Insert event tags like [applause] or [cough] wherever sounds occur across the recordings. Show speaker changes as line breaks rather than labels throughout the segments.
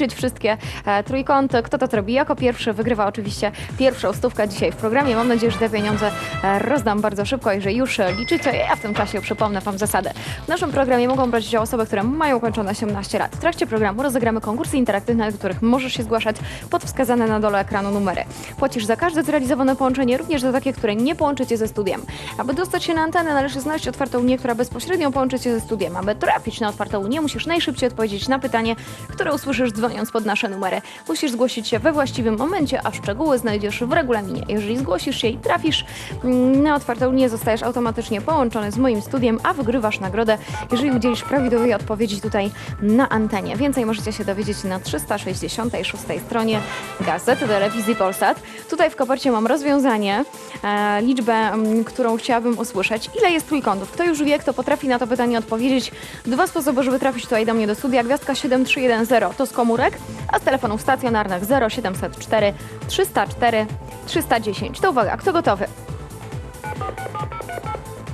liczyć wszystkie e, trójkąty. Kto to zrobi jako pierwszy, wygrywa oczywiście pierwszą stówkę dzisiaj w programie. Mam nadzieję, że te pieniądze e, rozdam bardzo szybko i że już e, liczycie. Ja w tym czasie przypomnę Wam zasady. W naszym programie mogą brać udział osoby, które mają ukończone 18 lat. W trakcie programu rozegramy konkursy interaktywne, do których możesz się zgłaszać pod wskazane na dole ekranu numery. Płacisz za każde zrealizowane połączenie, również za takie, które nie połączy Cię ze studiem. Aby dostać się na antenę, należy znaleźć otwartą linię, która bezpośrednio połączy Cię ze studiem. Aby trafić na otwartą linię, musisz najszybciej odpowiedzieć na pytanie, które usłyszysz dzwoniąc pod nasze numery. Musisz zgłosić się we właściwym momencie, a szczegóły znajdziesz w regulaminie. Jeżeli zgłosisz się i trafisz mm, na otwartą linię, zostajesz automatycznie połączony z moim studiem, a wygrywasz nagrodę, jeżeli udzielisz prawidłowej odpowiedzi tutaj na antenie. Więcej możecie się dowiedzieć na 366 stronie Gazety Telewizji Polsat. Tutaj w kopercie mam rozwiązanie, e, liczbę, mm, którą chciałabym usłyszeć. Ile jest trójkątów? Kto już wie, kto potrafi na to pytanie odpowiedzieć? Dwa sposoby, żeby trafić tutaj do mnie do studia. Gwiazdka 7310 to z komórek, a z telefonów stacjonarnych 0704 304 310. To uwaga, kto gotowy?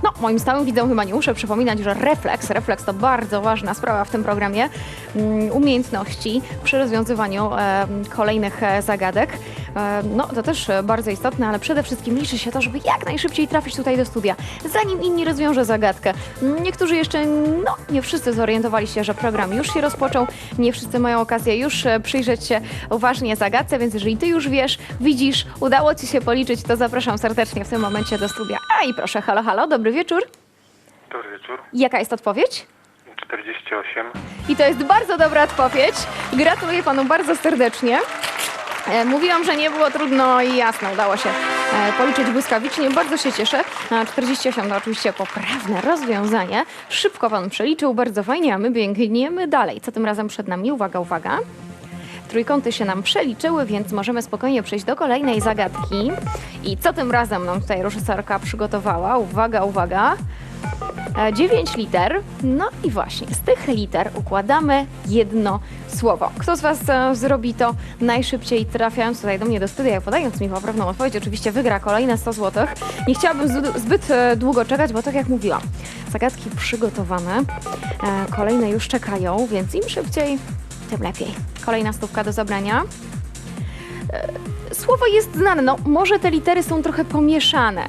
No, moim stałym widzom chyba nie muszę przypominać, że refleks, refleks to bardzo ważna sprawa w tym programie, mm, umiejętności przy rozwiązywaniu kolejnych e, zagadek. No, to też bardzo istotne, ale przede wszystkim liczy się to, żeby jak najszybciej trafić tutaj do studia, zanim inni rozwiążą zagadkę. Niektórzy jeszcze, no, nie wszyscy zorientowali się, że program już się rozpoczął, nie wszyscy mają okazję już e, przyjrzeć się uważnie zagadce, więc jeżeli ty już wiesz, widzisz, udało ci się policzyć, to zapraszam serdecznie w tym momencie do studia. I proszę, halo, halo, dobry wieczór.
Dobry wieczór.
Jaka jest odpowiedź?
48.
I to jest bardzo dobra odpowiedź. Gratuluję panu bardzo serdecznie. E, Mówiłam, że nie było trudno i jasno, udało się e, policzyć błyskawicznie. Bardzo się cieszę. A 48 to oczywiście poprawne rozwiązanie. Szybko pan przeliczył, bardzo fajnie, a my biegniemy dalej. Co tym razem przed nami? Uwaga, uwaga. Trójkąty się nam przeliczyły, więc możemy spokojnie przejść do kolejnej zagadki. I co tym razem nam tutaj reżyserka przygotowała? Uwaga, uwaga. E, 9 liter. No i właśnie z tych liter układamy jedno słowo. Kto z Was e, zrobi to najszybciej, trafiając tutaj do mnie do studia podając mi poprawną odpowiedź, oczywiście wygra kolejne 100 zł. Nie chciałabym zdu- zbyt e, długo czekać, bo tak jak mówiłam, zagadki przygotowane, e, kolejne już czekają, więc im szybciej, tym lepiej. Kolejna stówka do zabrania. E, Słowo jest znane, no może te litery są trochę pomieszane.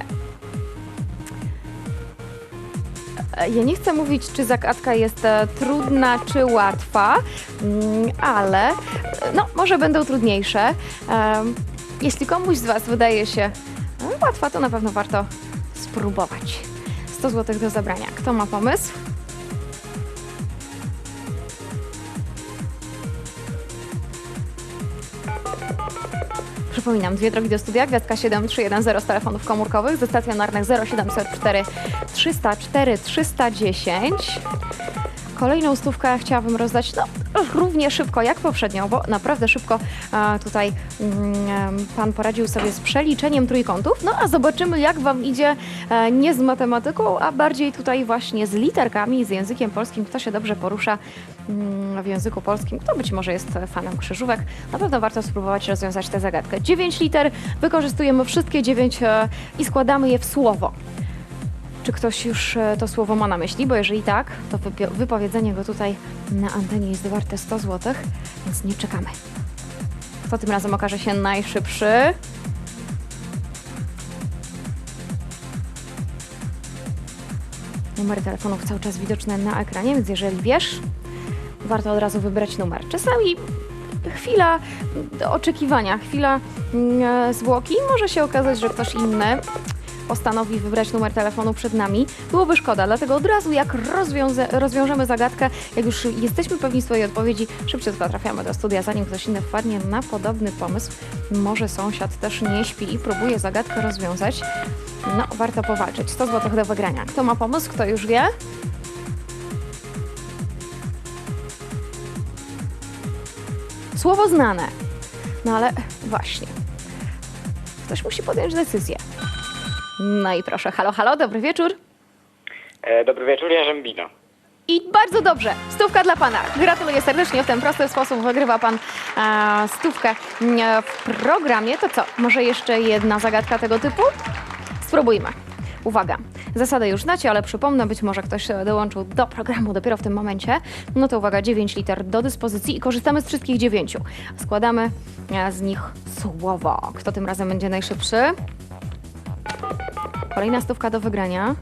E, Ja nie chcę mówić, czy zagadka jest e, trudna, czy łatwa, mm, ale no, może będą trudniejsze. Jeśli komuś z Was wydaje się łatwa, to na pewno warto spróbować. 100 zł do zabrania. Kto ma pomysł? Przypominam, dwie drogi do studia, gwiazdka 7310 z telefonów komórkowych, ze stacjonarnych 0704 304 310. Kolejną stówkę chciałabym rozdać no, równie szybko jak poprzednią, bo naprawdę szybko tutaj mm, pan poradził sobie z przeliczeniem trójkątów. No a zobaczymy jak wam idzie e, nie z matematyką, a bardziej tutaj właśnie z literkami, z językiem polskim. Kto się dobrze porusza mm, w języku polskim, kto być może jest fanem krzyżówek, na pewno warto spróbować rozwiązać tę zagadkę. 9 liter, wykorzystujemy wszystkie 9 e, i składamy je w słowo. Czy ktoś już e, to słowo ma na myśli? Bo jeżeli tak, to wypowiedzenie go tutaj na antenie jest warte 100 zł, więc nie czekamy. Kto tym razem okaże się najszybszy? Numery telefonów cały czas widoczne na ekranie, więc jeżeli wiesz, warto od razu wybrać numer. Czasami chwila oczekiwania, chwila mm, e, zwłoki, może się okazać, że ktoś inny postanowi wybrać numer telefonu przed nami, byłoby szkoda. Dlatego od razu, jak rozwiąże, rozwiążemy zagadkę, jak już jesteśmy pewni swojej odpowiedzi, szybciutko trafiamy do studia, zanim ktoś inny wpadnie na podobny pomysł. Może sąsiad też nie śpi i próbuje zagadkę rozwiązać. No, warto powalczyć. 100 zł do wygrania. Kto ma pomysł? Kto już wie? Słowo znane. No ale właśnie. Ktoś musi podjąć decyzję. No i proszę, halo, halo, dobry wieczór.
E, dobry wieczór, Jarzębino.
I bardzo dobrze, stówka dla Pana. Gratuluję serdecznie, w ten prosty sposób wygrywa Pan e, stówkę mm, w programie. To co, może jeszcze jedna zagadka tego typu? Spróbujmy. Uwaga, Zasadę już znacie, ale przypomnę, być może ktoś e, dołączył do programu dopiero w tym momencie. No to uwaga, 9 liter do dyspozycji i korzystamy z wszystkich dziewięciu. Składamy e, z nich słowo. Kto tym razem będzie najszybszy? Kolejna stówka do wygrania.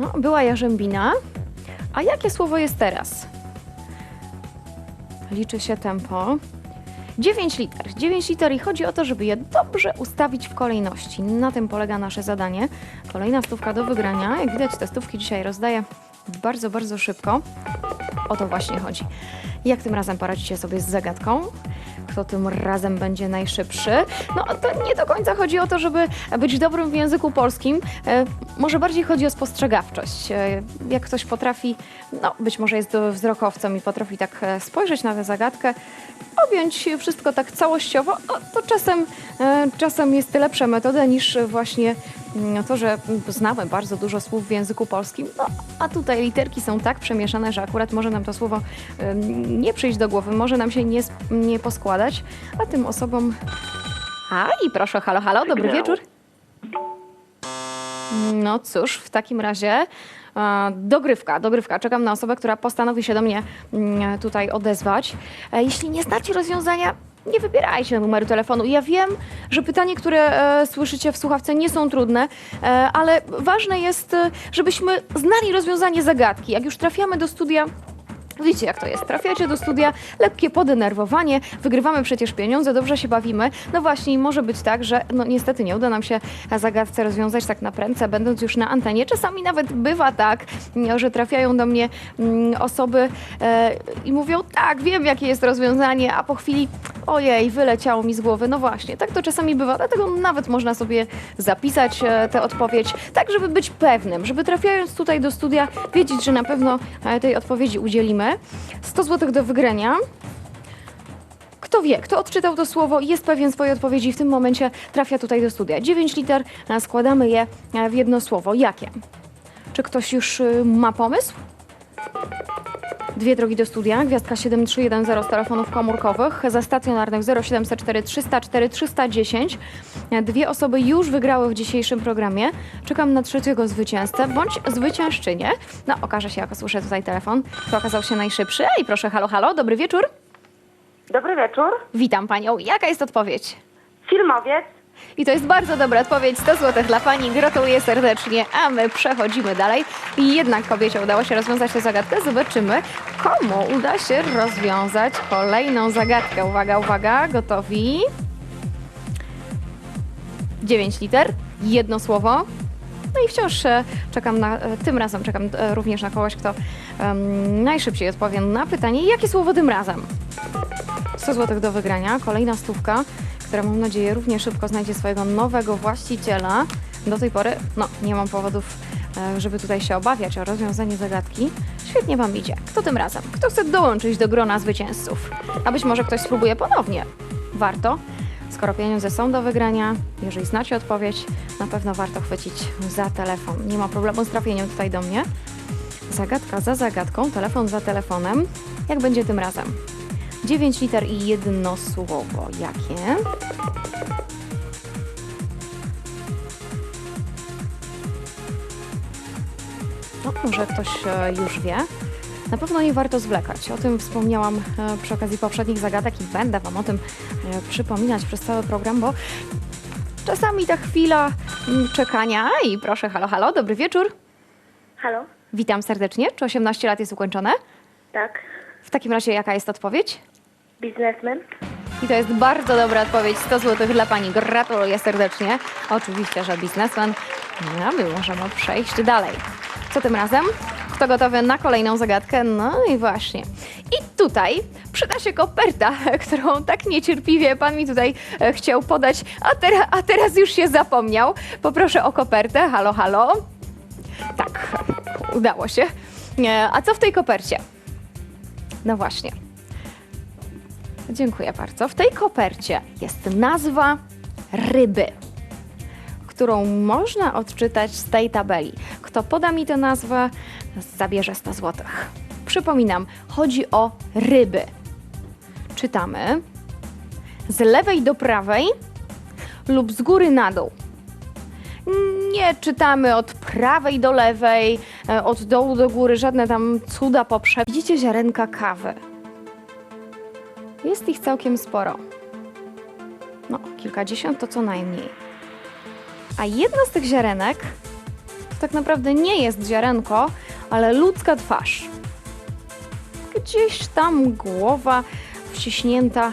No, była jarzębina. A jakie słowo jest teraz? Liczy się tempo. 9 liter. 9 liter i chodzi o to, żeby je dobrze ustawić w kolejności. Na tym polega nasze zadanie. Kolejna stówka do wygrania. Jak widać, te stówki dzisiaj rozdaję bardzo, bardzo szybko. O to właśnie chodzi. Jak tym razem poradzicie sobie z zagadką? Kto tym razem będzie najszybszy? No to nie do końca chodzi o to, żeby być dobrym w języku polskim. E, może bardziej chodzi o spostrzegawczość. E, jak ktoś potrafi, no być może jest wzrokowcem i potrafi tak e, spojrzeć na tę zagadkę, objąć wszystko tak całościowo, to czasem, czasem jest lepsza metoda niż właśnie to, że znamy bardzo dużo słów w języku polskim, no, a tutaj literki są tak przemieszane, że akurat może nam to słowo nie przyjść do głowy, może nam się nie, nie poskładać, a tym osobom... A i proszę, halo, halo, dobry wieczór. No cóż, w takim razie dogrywka, dogrywka. Czekam na osobę, która postanowi się do mnie mm, tutaj odezwać. E, Jeśli nie znacie rozwiązania, nie wybierajcie numeru telefonu. Ja wiem, że pytanie, które e, słyszycie w słuchawce nie są trudne, e, ale ważne jest, e, żebyśmy znali rozwiązanie zagadki. Jak już trafiamy do studia, Wiecie jak to jest, trafiacie do studia, lekkie podenerwowanie, wygrywamy przecież pieniądze, dobrze się bawimy. No właśnie może być tak, że no niestety nie uda nam się zagadce rozwiązać tak na prędce, będąc już na antenie. Czasami nawet bywa tak, że trafiają do mnie mm, osoby e, i mówią, tak, wiem jakie jest rozwiązanie, a po chwili, ojej, wyleciało mi z głowy. No właśnie, tak to czasami bywa, dlatego nawet można sobie zapisać e, tę odpowiedź, tak żeby być pewnym, żeby trafiając tutaj do studia, wiedzieć, że na pewno e, tej odpowiedzi udzielimy. 100 zł do wygrania. Kto wie, kto odczytał to słowo i jest pewien swojej odpowiedzi i w tym momencie trafia tutaj do studia. 9 liter, składamy je w jedno słowo. Jakie? Czy ktoś już y, ma pomysł? Dwie drogi do studia, gwiazdka 7310 z telefonów komórkowych, za stacjonarnych 0704 304 310. Dwie osoby już wygrały w dzisiejszym programie. Czekam na trzeciego zwycięzcę bądź zwyciężczynię. No, okaże się, jak słyszę tutaj telefon, kto okazał się najszybszy. I proszę, halo, halo, dobry wieczór.
Dobry wieczór.
Witam panią. Jaka jest odpowiedź?
Filmowiec.
I to jest bardzo dobra odpowiedź. 100 zł dla pani. Gratuluję serdecznie. A my przechodzimy dalej. I jednak kobiecie udało się rozwiązać tę zagadkę. Zobaczymy, komu uda się rozwiązać kolejną zagadkę. Uwaga, uwaga, gotowi. 9 liter, jedno słowo. No i wciąż e, czekam na, e, tym razem czekam e, również na kogoś, kto em, najszybciej odpowie na pytanie, jakie słowo tym razem? 100 zł do wygrania, kolejna stówka, która mam nadzieję równie szybko znajdzie swojego nowego właściciela. Do tej pory, no, nie mam powodów, e, żeby tutaj się obawiać o rozwiązanie zagadki. Świetnie Wam idzie. Kto tym razem? Kto chce dołączyć do grona zwycięzców? A być może ktoś spróbuje ponownie. Warto. Skoro pieniądze są do wygrania, jeżeli znacie odpowiedź, na pewno warto chwycić za telefon. Nie ma problemu z trafieniem tutaj do mnie. Zagadka za zagadką, telefon za telefonem. Jak będzie tym razem? 9 liter i jedno słowo. Jakie? No, może ktoś e, już wie. Na pewno nie warto zwlekać. O tym wspomniałam e, przy okazji poprzednich zagadek i będę Wam o tym e, przypominać przez cały program, bo czasami ta chwila mm, czekania. I proszę, halo, halo, dobry wieczór.
Halo?
Witam serdecznie. Czy 18 lat jest ukończone?
Tak.
W takim razie jaka jest odpowiedź?
Biznesmen?
I to jest bardzo dobra odpowiedź. 100 zł dla Pani. Gratuluję serdecznie. Oczywiście, że biznesmen. No, my możemy przejść dalej. Co tym razem? Kto gotowy na kolejną zagadkę? No i właśnie. I tutaj przyda się koperta, [laughs] którą tak niecierpliwie Pan mi tutaj e, chciał podać, a, a teraz już się zapomniał. Poproszę o kopertę. Halo, halo. Tak, udało się. E, A co w tej kopercie? No właśnie. Dziękuję bardzo. W tej kopercie jest nazwa ryby, którą można odczytać z tej tabeli. Kto poda mi tę nazwę, zabierze 100 zł. Przypominam, chodzi o ryby. Czytamy z lewej do prawej lub z góry na dół. Nie czytamy od prawej do lewej, e, od dołu do góry, żadne tam cuda poprze. Widzicie ziarenka kawy. Jest ich całkiem sporo. No, kilkadziesiąt to co najmniej. A jedno z tych ziarenek to tak naprawdę nie jest ziarenko, ale ludzka twarz. Gdzieś tam głowa wciśnięta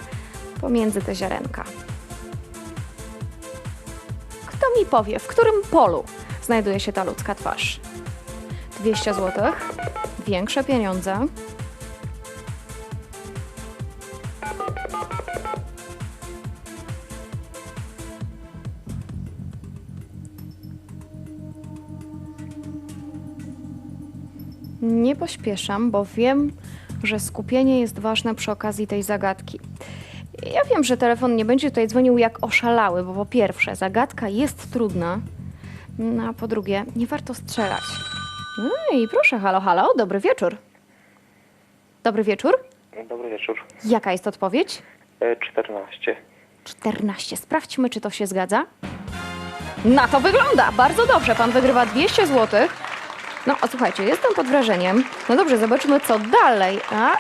pomiędzy te ziarenka. Kto mi powie, w którym polu znajduje się ta ludzka twarz? 200 zł, większe pieniądze. Nie pośpieszam, bo wiem, że skupienie jest ważne przy okazji tej zagadki. Ja wiem, że telefon nie będzie tutaj dzwonił jak oszalały, bo po pierwsze, zagadka jest trudna, no a po drugie, nie warto strzelać. No i proszę, halo, halo, dobry wieczór. Dobry wieczór.
Dobry wieczór.
Jaka jest odpowiedź?
E, 14.
14. Sprawdźmy, czy to się zgadza. Na to wygląda! Bardzo dobrze, pan wygrywa 200 zł. No, a słuchajcie, jestem pod wrażeniem. No dobrze, zobaczymy, co dalej. A,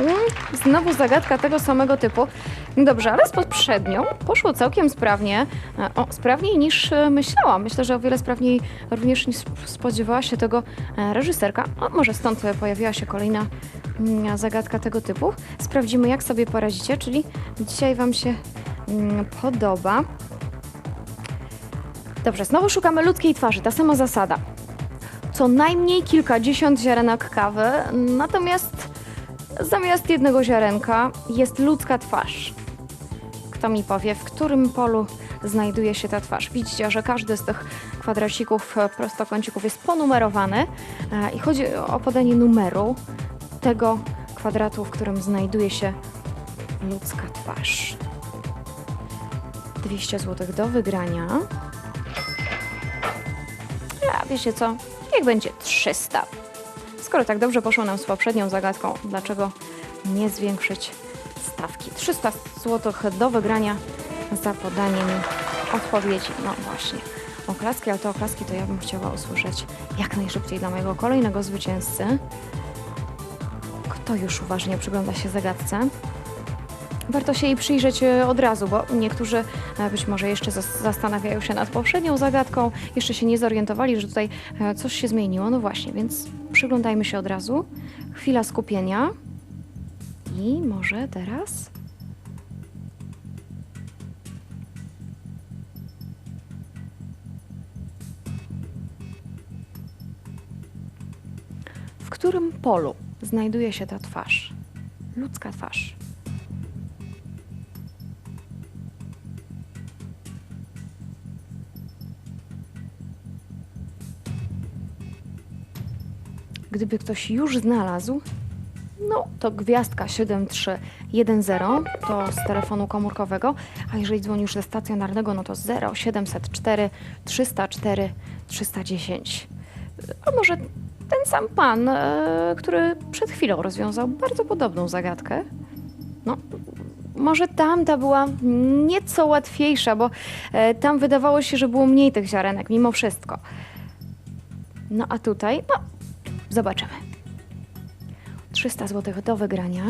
mm, znowu zagadka tego samego typu. Dobrze, ale z poprzednią poszło całkiem sprawnie. E, O, sprawniej niż e, myślałam. Myślę, że o wiele sprawniej również niż spodziewała się tego e, reżyserka. O, może stąd pojawiła się kolejna mm, zagadka tego typu. Sprawdzimy, jak sobie poradzicie, czyli dzisiaj Wam się mm, podoba. Dobrze, znowu szukamy ludzkiej twarzy. Ta sama zasada. Co najmniej kilkadziesiąt ziarenek kawy, natomiast zamiast jednego ziarenka jest ludzka twarz. Kto mi powie, w którym polu znajduje się ta twarz? Widzicie, że każdy z tych kwadracików, e, prostokącików jest ponumerowany e, i chodzi o podanie numeru tego kwadratu, w którym znajduje się ludzka twarz. 200 zł do wygrania. A wiecie co? Niech będzie 300. Skoro tak dobrze poszło nam z poprzednią zagadką, dlaczego nie zwiększyć stawki? 300 zł do wygrania za podanie mi odpowiedzi. No właśnie. Oklaski, ale te oklaski to ja bym chciała usłyszeć jak najszybciej dla mojego kolejnego zwycięzcy. Kto już uważnie przygląda się zagadce? Warto się jej przyjrzeć e, od razu, bo niektórzy e, być może jeszcze zas- zastanawiają się nad poprzednią zagadką, jeszcze się nie zorientowali, że tutaj e, coś się zmieniło. No właśnie, więc przyglądajmy się od razu. Chwila skupienia. I może teraz. W którym polu znajduje się ta twarz? Ludzka twarz. Gdyby ktoś już znalazł, no to gwiazdka 7310 to z telefonu komórkowego, a jeżeli dzwonisz ze stacjonarnego, no to 0704 304 310. A może ten sam pan, e, który przed chwilą rozwiązał bardzo podobną zagadkę? No, może tamta była nieco łatwiejsza, bo e, tam wydawało się, że było mniej tych ziarenek, mimo wszystko. No a tutaj, no, zobaczymy. 300 zł do wygrania.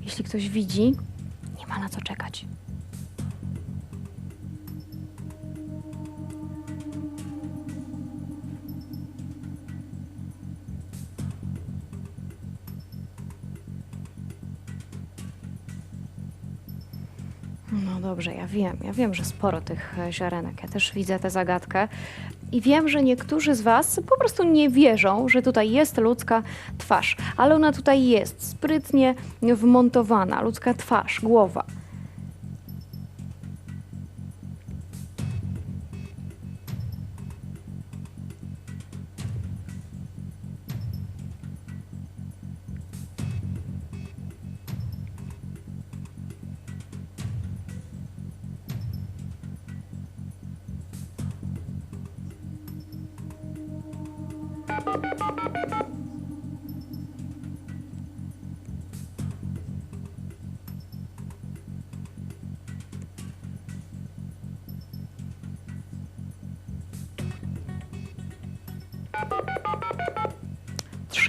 Jeśli ktoś widzi, dobrze, ja wiem, ja wiem, że sporo tych e, ziarenek. Ja też widzę tę zagadkę i wiem, że niektórzy z Was po prostu nie wierzą, że tutaj jest ludzka twarz, ale ona tutaj jest, sprytnie wmontowana, ludzka twarz, głowa.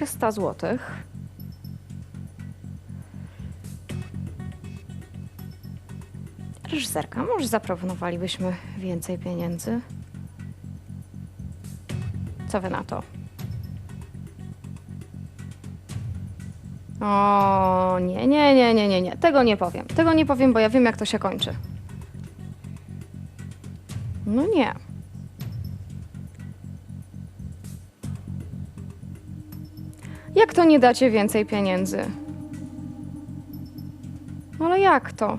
Trzysta złotych. Reżyserka, może zaproponowalibyśmy więcej pieniędzy? Co wy na to? O, nie, nie, nie, nie, nie, nie. Tego nie powiem. Tego nie powiem, bo ja wiem, jak to się kończy. No nie. To nie dacie więcej pieniędzy? Ale jak to?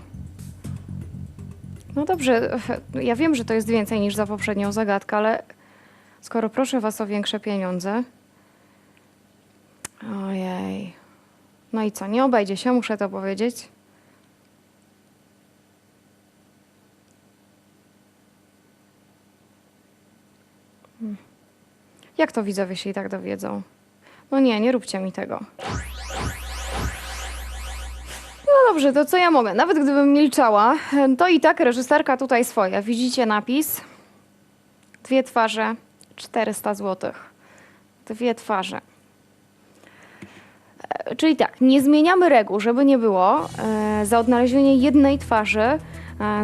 No dobrze, [laughs] ja wiem, że to jest więcej niż za poprzednią zagadkę, ale skoro proszę was o większe pieniądze. Ojej. No i co, nie obejdzie się, muszę to powiedzieć. Hmm. Jak to widzowie się i tak dowiedzą? No nie, nie róbcie mi tego. No dobrze, to co ja mogę? Nawet gdybym milczała, to i tak reżyserka tutaj swoje. Widzicie napis? Dwie twarze, 400 zł. Dwie twarze. E, Czyli tak, nie zmieniamy reguł, żeby nie było. E, Za odnalezienie jednej twarzy e,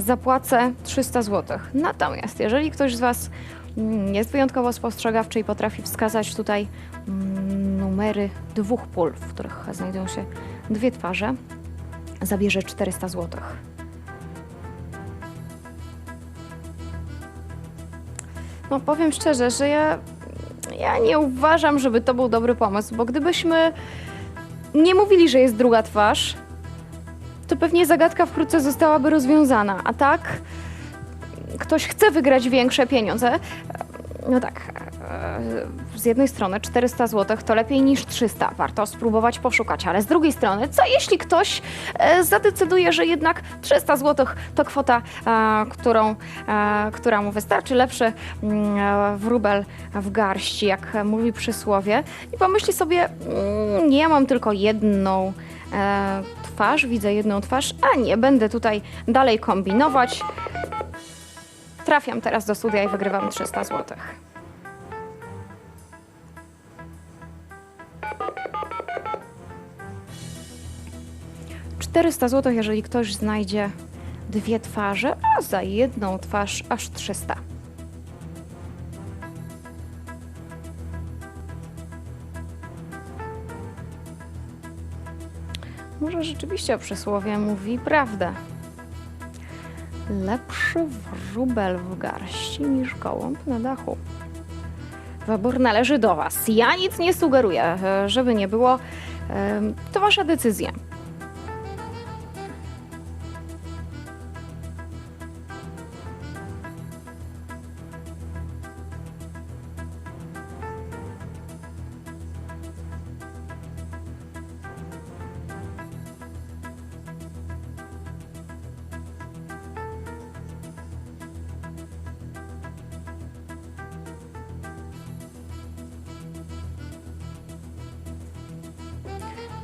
zapłacę 300 zł. Natomiast jeżeli ktoś z Was mm, jest wyjątkowo spostrzegawczy i potrafi wskazać tutaj mm, numery dwóch pól, w których znajdują się dwie twarze, zabierze 400 zł. No powiem szczerze, że ja, ja nie uważam, żeby to był dobry pomysł, bo gdybyśmy nie mówili, że jest druga twarz, to pewnie zagadka wkrótce zostałaby rozwiązana. A tak, ktoś chce wygrać większe pieniądze. No tak, E, z jednej strony 400 zł to lepiej niż 300, warto spróbować poszukać, ale z drugiej strony, co jeśli ktoś e, zadecyduje, że jednak 300 zł to kwota, e, którą, która mu wystarczy, lepszy mm, wróbel w garści, jak mówi przysłowie, i pomyśli sobie, mm, nie mam tylko jedną twarz, widzę jedną twarz, a nie będę tutaj dalej kombinować. Trafiam teraz do studia i wygrywam 300 złotych. 400 zł, jeżeli ktoś znajdzie dwie twarze, a za jedną twarz aż 300. Może rzeczywiście przysłowie mówi prawdę. Lepszy wróbel w garści niż gołąb na dachu. Wybór należy do Was. Ja nic nie sugeruję, e, żeby nie było. E, to Wasza decyzja.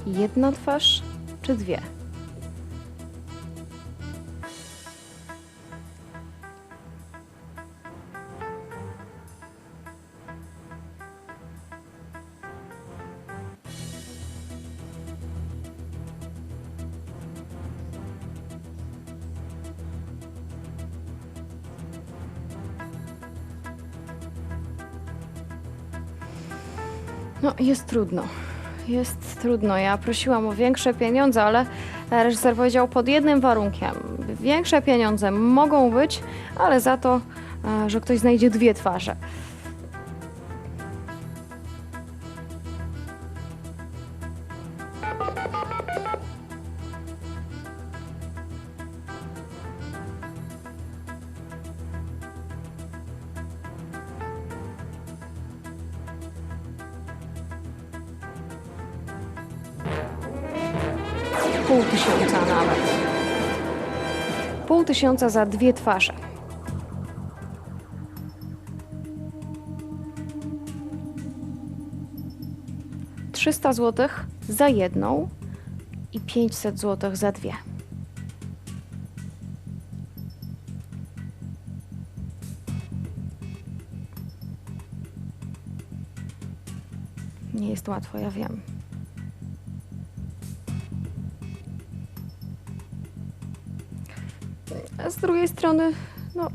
Jedna twarz czy dwie? No, jest trudno. Jest trudno. Ja prosiłam o większe pieniądze, ale reżyser powiedział pod jednym warunkiem. Większe pieniądze mogą być, ale za to, e, że ktoś znajdzie dwie twarze. Pół tysiąca nawet. Pół tysiąca za dwie twarze. 300 zł za jedną i 500 zł za dwie. Nie jest łatwo, ja wiem. Drugiej strony, no,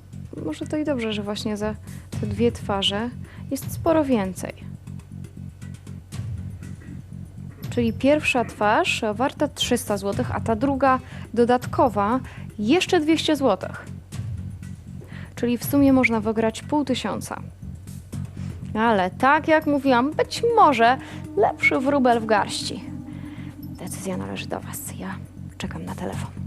może to i dobrze, że właśnie za te dwie twarze jest sporo więcej. Czyli pierwsza twarz warta 300 zł, a ta druga dodatkowa jeszcze 200 zł. Czyli w sumie można wygrać pół tysiąca. Ale tak jak mówiłam, być może lepszy wróbel w garści. Decyzja należy do Was. Ja czekam na telefon.